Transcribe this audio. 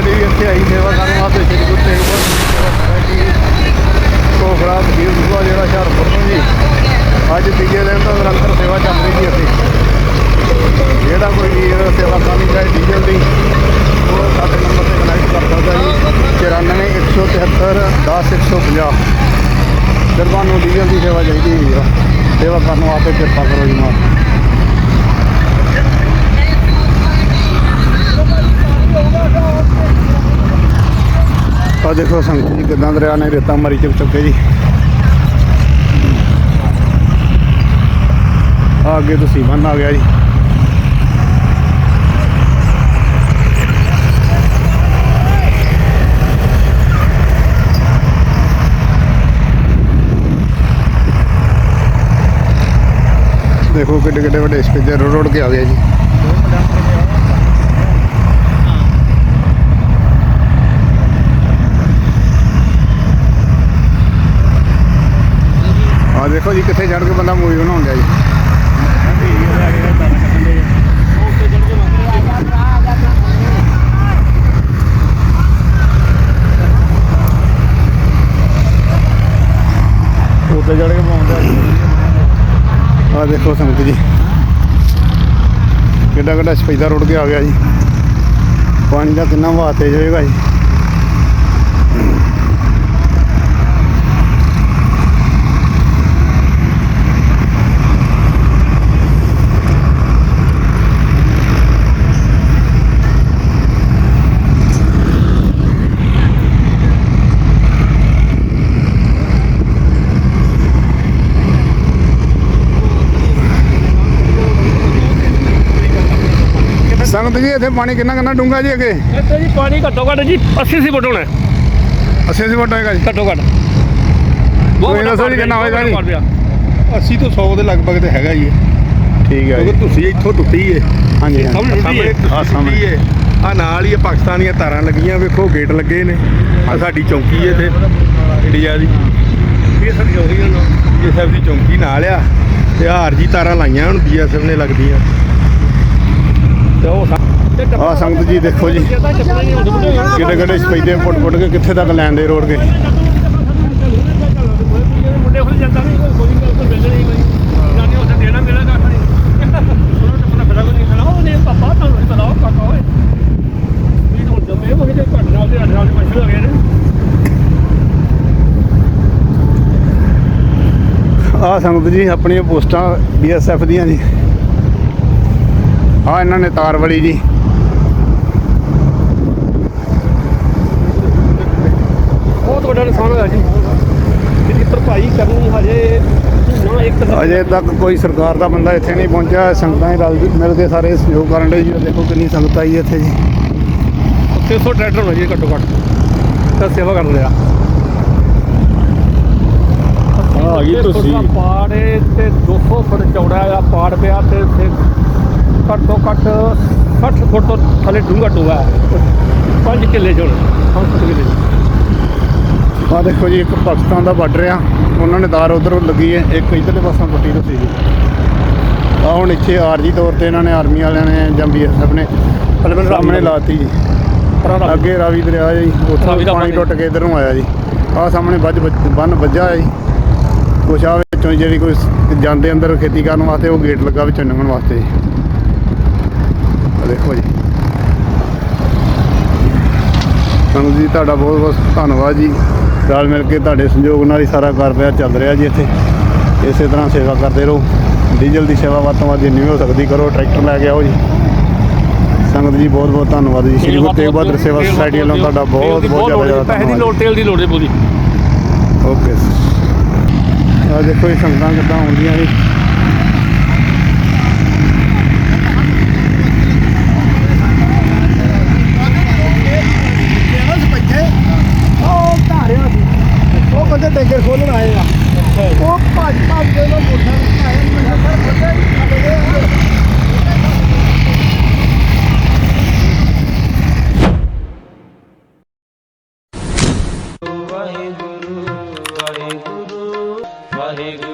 ਦੀ ਵੀ ਇੱਥੇ ਆਈ ਸੇਵਾ ਕਰਨ ਵਾਸਤੇ ਸ੍ਰੀ ਗੁਰੂ ਤੇ ਬਹਾਦਰ ਕੋਖਰਾ ਬਖੀਰ ਗੁਰਦੁਆਰਾ ਜਿਹੜਾ ਸ਼ਹਿਰ ਨੂੰ ਜੀ। ਅੱਜ ਤੀਜੇ ਦਿਨ ਤੋਂ ਨਿਰੰਤਰ ਸੇਵਾ ਚੱਲ ਰਹੀ ਜੀ ਇੱਥੇ। ਜਿਹੜਾ ਕੋਈ ਵੀਰ ਸੇਵਾ ਕਰਨ ਚਾਹੇ ਡੀਜ਼ਲ ਦੀ, ਉਹ ਸਾਡੇ ਨੰਬਰ ਤੇ ਕਨੈਕਟ ਕਰ ਸਕਦਾ ਜੀ। 94173 10150 ਦਰਬਾਨ ਨੂੰ ਡੀਜ਼ਲ ਦੀ ਸੇਵਾ ਚਾਹੀਦੀ ਹੈ ਵੀਰ ਸੇਵਾ ਕਰਨ ਵਾਸਤੇ ਕਿਰਪਾ ਕਰੋ ਜੀ ਮਾਰ ਆ ਦੇਖੋ ਸੰਗਤ ਜੀ ਕਿਦਾਂ ਦਰਿਆ ਨੇ ਰੇਤਾ ਮਾਰੀ ਚੁੱਕ ਚੁੱਕੇ ਜੀ। ਆ ਅੱਗੇ ਤੁਸੀਂ ਬੰਨ ਆ ਗਿਆ ਜੀ। ਦੇਖੋ ਕਿੱਡੇ ਕਿੱਡੇ ਵੱਡੇ ਸਪੀਕਰ ਰੋੜ ਕੇ ਆ ਗਿਆ ਜੀ ਆ ਦੇਖੋ ਜੀ ਕਿੱਥੇ ਚੜ ਕੇ ਬੰਦਾ ਮੂਵੀ ਬਣਾਉਣ ਗਿਆ ਜੀ। ਉੱਤੇ ਚੜ ਕੇ ਬਣਾਉਂਦਾ ਆ ਦੇਖੋ ਸੰਗਤ ਜੀ। ਕਿੱਡਾ ਕਿੱਡਾ ਸਪੈਦਾ ਰੁੜ ਕੇ ਆ ਗਿਆ ਜੀ। ਪਾਣੀ ਦਾ ਕਿੰਨਾ ਵਹਾਅ ਤੇਜ਼ ਹੋਏਗਾ ਜੀ। ਸੰਗਤ ਜੀ ਇੱਥੇ ਪਾਣੀ ਕਿੰਨਾ ਕਿੰਨਾ ਡੂੰਗਾ ਜੀ ਅੱਗੇ? ਇੱਥੇ ਜੀ ਪਾਣੀ ਘੱਟੋ ਘੱਟ ਜੀ 80 ਸੀ ਫੁੱਟ ਹੋਣਾ। 80 80 ਫੁੱਟ ਹੋਏਗਾ ਜੀ। ਘੱਟੋ ਘੱਟ। ਤੁਸੀਂ ਦੱਸੋ ਜੀ ਕਿੰਨਾ ਹੋਏਗਾ ਜੀ? 80 ਤੋਂ 100 ਦੇ ਲਗਭਗ ਤੇ ਹੈਗਾ ਹੈ ਠੀਕ ਹੈ ਕਿਉਂਕਿ ਜੀ। ਤੁਸੀਂ ਇੱਥੋਂ ਟੁੱਟੀ ਏ। ਹਾਂਜੀ ਸਭ ਹਾਂਜੀ। ਟੁੱਟੀ ਸਾਹਮਣੇ ਏ। ਆਹ ਸਾਹਮਣੇ। ਟੁੱਟੀ ਏ। ਆ ਨਾਲ ਹੀ ਇਹ ਪਾਕਿਸਤਾਨੀਆਂ ਤਾਰਾਂ ਲੱਗੀਆਂ ਵੇਖੋ ਗੇਟ ਲੱਗੇ ਨੇ। ਆ ਸਾਡੀ ਚੌਂਕੀ ਏ ਇੱਥੇ। ਇੰਡੀਆ ਦੀ। ਇਹ ਸਭ ਰਹੀ ਹੈ ਇਹ ਸਭ ਦੀ ਚੌਂਕੀ ਨਾਲ ਆ। ਤੇ ਹਾਰ ਜੀ ਤਾਰਾਂ ਲਾਈਆਂ ਹੁਣ ਬੀਐਸਐਫ ਨੇ ਲੱਗਦੀਆਂ। ਤੇ ਉਹ ਸਾ- ਆਹ ਸੰਗਤ ਜੀ ਦੇਖੋ ਜੀ। ਕਿੱਡੇ ਕਿੱਡੇ ਸਪੈਦੇ ਫੁੱਟ ਫੁੱਟ ਕੇ ਕਿੱਥੇ ਤੱਕ ਲੈਣ ਦੇ ਰੋੜ ਕੇ। ਮੁੰਡੇ ਖੁੱਲ ਜਾਂਦਾ ਨਹੀਂ ਕੋਈ ਕੋਈ ਗੱਲ ਕੋਈ ਮਿਲ ਨਹੀਂ ਕੋਈ ਜਾਨੀ ਉਸ ਦੇਣਾ ਮੇਰਾ ਕੱਖ ਨਹੀਂ ਉਹਨਾਂ ਨੂੰ ਪਤਾ ਪਤਾ ਨਹੀਂ ਖੜਾ ਉਹ ਨੇ ਪਾਪਾ ਤੁਹਾਨੂੰ ਨਹੀਂ ਪਤਾ ਉਹ ਕਾਕਾ ਓਏ। ਵੀ ਹੁਣ ਜਮੇ ਉਹ ਜਿਹੜੇ ਘਟ ਨਾਲ ਦੇ ਅੱਡ ਨਾਲ ਦੇ ਮੱਛਰ ਹੋ ਗਏ ਨੇ। ਆਹ ਸੰਗਤ ਜੀ ਆਪਣੀਆਂ ਪੋਸਟਾਂ ਬੀਐਸਐਫ ਦੀਆਂ ਜੀ। ਆਹ ਇਹਨਾਂ ਨੇ ਤਾਰ ਵੜੀ ਜੀ ਬਹੁਤ ਵੱਡਾ ਨੁਕਸਾਨ ਹੋਇਆ ਜੀ ਇਹਦੀ ਭਰਪਾਈ ਕਰਨੀ ਹਜੇ ਨਾ ਇੱਕ ਅਜੇ ਤੱਕ ਕੋਈ ਸਰਕਾਰ ਦਾ ਬੰਦਾ ਇੱਥੇ ਨਹੀਂ ਪਹੁੰਚਿਆ। ਸੰਗਤਾਂ ਹੀ ਰਲ ਮਿਲ ਕੇ ਸਾਰੇ ਸਹਿਯੋਗ ਕਰਨ ਦੇ ਜੀ। ਦੇਖੋ ਕਿੰਨੀ ਸੰਗਤ ਆਈ ਹੈ ਇੱਥੇ ਜੀ। 300 ਟਰੈਕਟਰ ਹੋਣਾ ਜੀ ਘੱਟੋ ਘੱਟ। ਤਾਂ ਸੇਵਾ ਕਰ ਰਿਹਾ। ਆ ਗਈ ਤੁਸੀਂ। ਪਾੜ ਏ ਤੇ 200 ਫੁੱਟ ਚੌੜਾ ਆ ਪਾੜ ਪਿਆ ਤੇ ਇੱਥੇ ਘੱਟੋ ਘੱਟ 60 ਫੁੱਟ ਤੋਂ ਥੱਲੇ ਡੂੰਘਾ ਟੋਆ ਹੈ 5 ਕਿੱਲੇ ਚੋਂ 5 ਕਿੱਲੇ। ਆਹ ਦੇਖੋ ਜੀ ਇੱਕ ਪਾਕਿਸਤਾਨ ਦਾ ਬਾਰਡਰ ਆ। ਉਹਨਾਂ ਨੇ ਤਾਰ ਉਧਰ ਲੱਗੀ ਹੈ ਇੱਕ ਇਧਰਲੇ ਪਾਸੋਂ ਟੁੱਟੀ ਤੁਸੀਂ ਜੀ। ਆ ਹੁਣ ਇੱਥੇ ਆਰਜੀ ਤੌਰ ਤੇ ਇਹਨਾਂ ਨੇ ਆਰਮੀ ਵਾਲਿਆਂ ਨੇ ਜਾਂ ਬੀਐਸਐਫ ਨੇ ਪਲਵਨ ਸਾਹਮਣੇ ਲਾਤੀ ਜੀ। ਅੱਗੇ ਰਾਵੀ ਦਰਿਆ ਜੀ। ਉੱਥੋਂ ਪਾਣੀ। ਟੁੱਟ ਕੇ ਇਧਰ ਨੂੰ ਆਇਆ ਜੀ। ਆਹ ਸਾਹਮਣੇ ਵੱਜ ਬੰਨ ਵੱਜਾ ਹੈ ਜੀ। ਕੁਛ ਆ ਵਿੱਚੋਂ ਜਿਹੜੀ ਕੋਈ ਜਾਂਦੇ ਅੰਦਰ ਖੇਤੀ ਕਰਨ ਵਾਸਤੇ ਉਹ ਗੇਟ ਲੱਗਾ ਵਿੱਚੋਂ ਲੰਘਣ ਵਾਸਤੇ ਜੀ। ਦੇਖੋ ਜੀ। ਸਾਨੂੰ ਜੀ ਤੁਹਾਡਾ ਬਹੁਤ ਬਹੁਤ ਧੰਨਵਾਦ ਜੀ। ਰਲ ਮਿਲ ਕੇ ਤੁਹਾਡੇ ਸੰਯੋਗ ਨਾਲ ਹੀ ਸਾਰਾ ਕਰ ਰਿਹਾ ਚੱਲ ਰਿਹਾ ਜੀ ਇੱਥੇ। ਇਸੇ ਤਰ੍ਹਾਂ ਸੇਵਾ ਕਰਦੇ ਰਹੋ। ਡੀਜ਼ਲ ਦੀ ਸੇਵਾ ਵੱਧ ਤੋਂ ਵੱਧ ਜਿੰਨੀ ਹੋ ਸਕਦੀ ਕਰੋ ਟਰੈਕਟਰ ਲੈ ਕੇ ਆਓ ਜੀ। ਸੰਗਤ ਜੀ ਬਹੁਤ ਬਹੁਤ ਧੰਨਵਾਦ ਜੀ। ਸ਼੍ਰੀ ਗੁਰੂ ਤੇਗ ਬਹਾਦਰ ਸੇਵਾ ਸੁਸਾਇਟੀ ਵੱਲੋਂ ਤੁਹਾਡਾ ਬਹੁਤ ਬਹੁਤ ਜ਼ਿਆਦਾ ਪੈਸੇ ਦੀ ਲੋੜ ਤੇਲ ਦੀ ਲੋੜ ਹੈ ਬੋਲੀ ਓਕੇ ਆ ਦੇਖੋ ਇਹ ਸੰਗਤਾਂ ਕਿੱਦਾਂ ਆਉਂਦੀਆਂ ਜੀ। carregou.